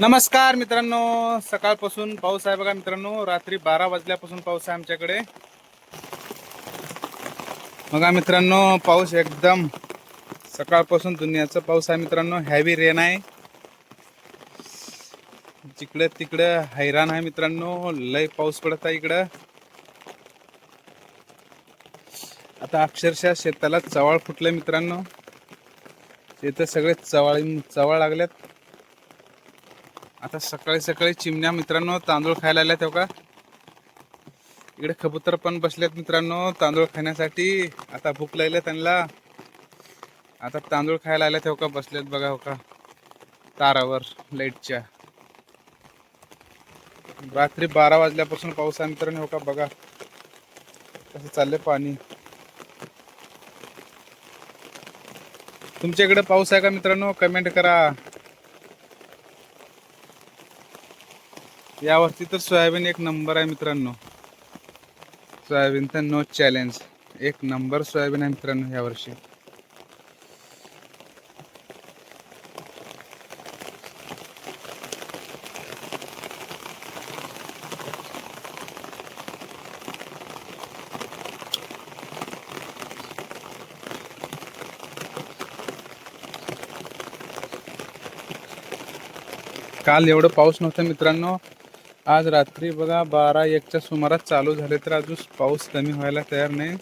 नमस्कार मित्रांनो सकाळपासून पाऊस आहे बघा मित्रांनो रात्री बारा वाजल्यापासून पाऊस आहे आमच्याकडे. बघा मित्रांनो पाऊस एकदम सकाळपासून दुनियाचा पाऊस आहे मित्रांनो हॅवी रेन आहे. जिकडे तिकडे हैराण आहे मित्रांनो लय पाऊस पडत आहे इकडं. आता अक्षरशः शेताला चवाळ फुटलं मित्रांनो. शेत सगळे चवाळ चवाळ लागल्यात. आता सकाळी सकाळी चिमण्या मित्रांनो तांदूळ खायला आल्या तेव्हा हो इकडे कबूतर पण बसलेत मित्रांनो तांदूळ खाण्यासाठी. आता भूक लागले त्यांना. आता तांदूळ खायला आल्या तेव्हा हो बसलेत बघा हो का? तारावर लाईटच्या. रात्री बारा वाजल्यापासून पाऊस आहे मित्रांनो हो का? बघा. कसं चाललंय पाणी. तुमच्या इकडे पाऊस आहे का मित्रांनो? कमेंट करा. यावरती तर सोयाबीन एक नंबर आहे मित्रांनो. सोयाबीन तर नो चॅलेंज एक नंबर सोयाबीन आहे मित्रांनो यावर्षी काल एवढं पाऊस नव्हतं मित्रांनो. आज रात्री बघा बारा एकच्या सुमारास चालू झाले तर अजून पाऊस कमी व्हायला तयार नाही.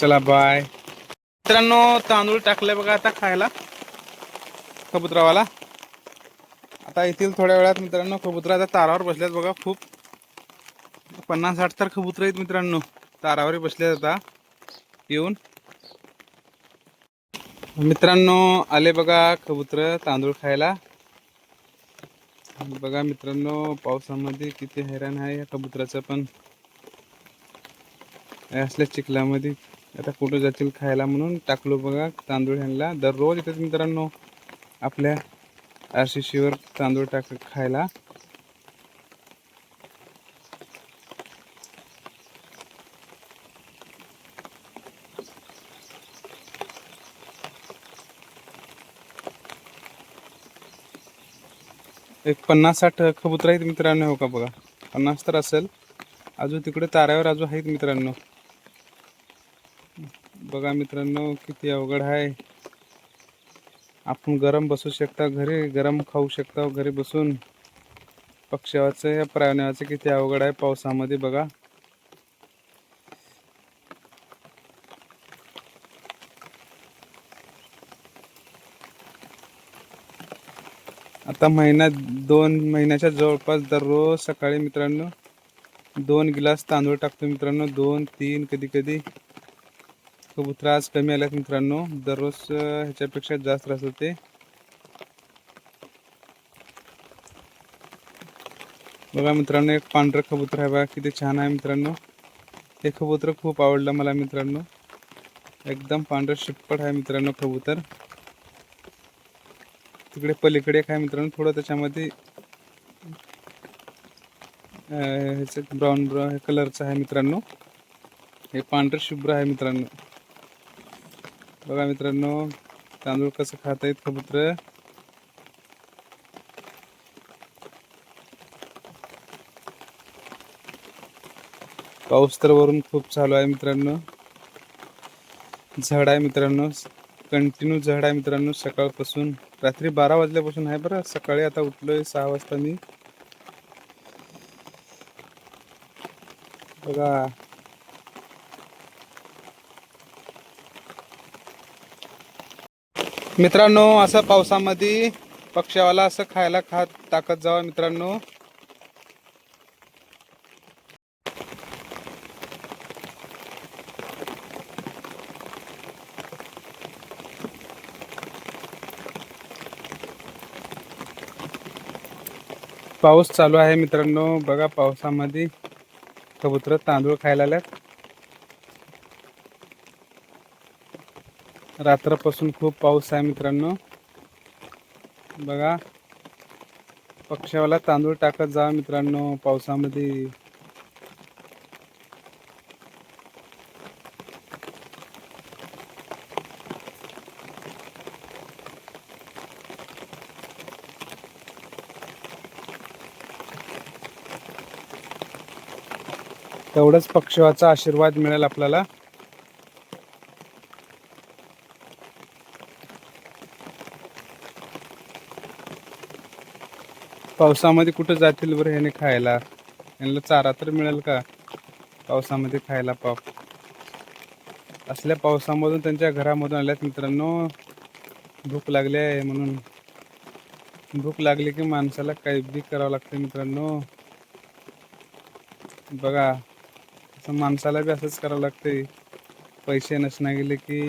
चला बाय मित्रांनो तांदूळ टाकले बघा आता खायला कबुतरावाला. आता येथील थोड्या वेळात मित्रांनो कबुतरा आता तारावर बसल्यात बघा खूप. पन्नास साठ तर कबुतर आहेत मित्रांनो तारावर बसले आता. येऊन. मित्रांनो आले बघा कबूतर तांदूळ खायला. बघा मित्रांनो पावसामध्ये किती हैराण आहे या कबुतराचं पण. असल्या चिखलामध्ये. आता कुठं जातील खायला म्हणून टाकलो बघा तांदूळ ह्यांना. दररोज येतात मित्रांनो आपल्या आर तांदूळ टाक खायला. एक पन्नास साठ कबूतर आहेत मित्रांनो हो का बघा. पन्नास तर असेल. अजून तिकडे ताऱ्यावर अजून आहेत मित्रांनो. बघा मित्रांनो किती अवघड आहे. आपण गरम बसू शकता घरी गरम खाऊ शकता घरी बसून. पक्ष्याचं या प्राण्याचं किती अवघड आहे पावसामध्ये बघा. आता महिन्यात दोन महिन्याच्या जवळपास दररोज सकाळी मित्रांनो दोन गिलास तांदूळ टाकतो मित्रांनो दोन तीन कधी कधी. कबूतर आज कमी आल्यात मित्रांनो दररोज ह्याच्यापेक्षा जास्त त्रास होते. बघा मित्रांनो एक पांढरं कबूतर आहे बघा किती छान आहे मित्रांनो. हे कबूतर खूप आवडलं मला मित्रांनो. एकदम पांढरं शिप्पट आहे मित्रांनो कबूतर. तिकडे पलीकडे काय मित्रांनो थोडं त्याच्यामध्ये ह्याचं ब्राऊन ब्राऊन कलरचं आहे मित्रांनो. हे पांढरं शुभ्र आहे मित्रांनो. बघा मित्रांनो तांदूळ कसं खात आहेत कबूतर. पाऊस तर वरून खूप चालू आहे मित्रांनो. झाड आहे मित्रांनो कंटिन्यू झाड आहे मित्रांनो सकाळपासून. रात्री बारा वाजल्यापासून आहे बरं. सकाळी आता उठलोय सहा वाजता मी. बघा. मित्रांनो असं पावसामध्ये पक्ष्यावाला असं खायला खात टाकत जावा मित्रांनो. पाऊस चालू आहे मित्रांनो. बघा पावसामध्ये कबुतर तांदूळ खायला आल्यात रात्रपासून खूप पाऊस आहे मित्रांनो. बघा. पक्ष्यावाला तांदूळ टाकत जा मित्रांनो. पावसामध्ये तेवढंच पक्षवाचा आशीर्वाद मिळेल आपल्याला. पावसामध्ये कुठं जातील बरं ह्याने खायला? यांना चारा तर मिळेल का? पावसामध्ये खायला पाप असल्या पावसामधून त्यांच्या घरामधून आल्यात मित्रांनो. भूक लागली आहे म्हणून. भूक लागली की माणसाला काही बी करावं लागतं मित्रांनो. बघा माणसाला बी असंच करावं लागते पैसे नसणं गेले की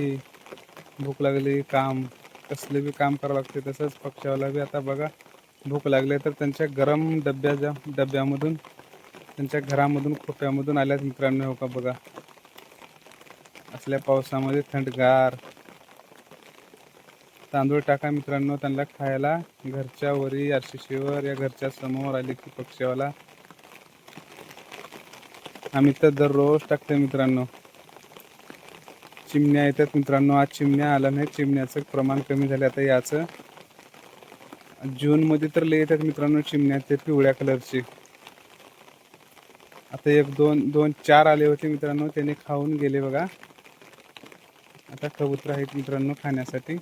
भूक लागली काम कसले बी काम करावं लागते तसंच पक्षावाला बी. आता बघा भूक लागली तर त्यांच्या गरम डब्याच्या डब्यामधून त्यांच्या घरामधून खोप्यामधून आल्यात मित्रांनो हो का बघा. असल्या पावसामध्ये थंडगार. तांदूळ टाका मित्रांनो त्यांना खायला. घरच्या वरी आरशीशीवर या घरच्या समोर आले की पक्षीवाला. आम्ही तर दररोज टाकतो मित्रांनो. चिमण्या येतात मित्रांनो. आज चिमण्या आल्या नाही. चिमण्याचं प्रमाण कमी झालं आता याचं जूनमध्ये तर लय येतात मित्रांनो चिमण्या. ते पिवळ्या कलरचे. आता एक दोन दोन चार आले होते मित्रांनो. त्याने खाऊन गेले बघा. आता कबूतर आहेत मित्रांनो खाण्यासाठी.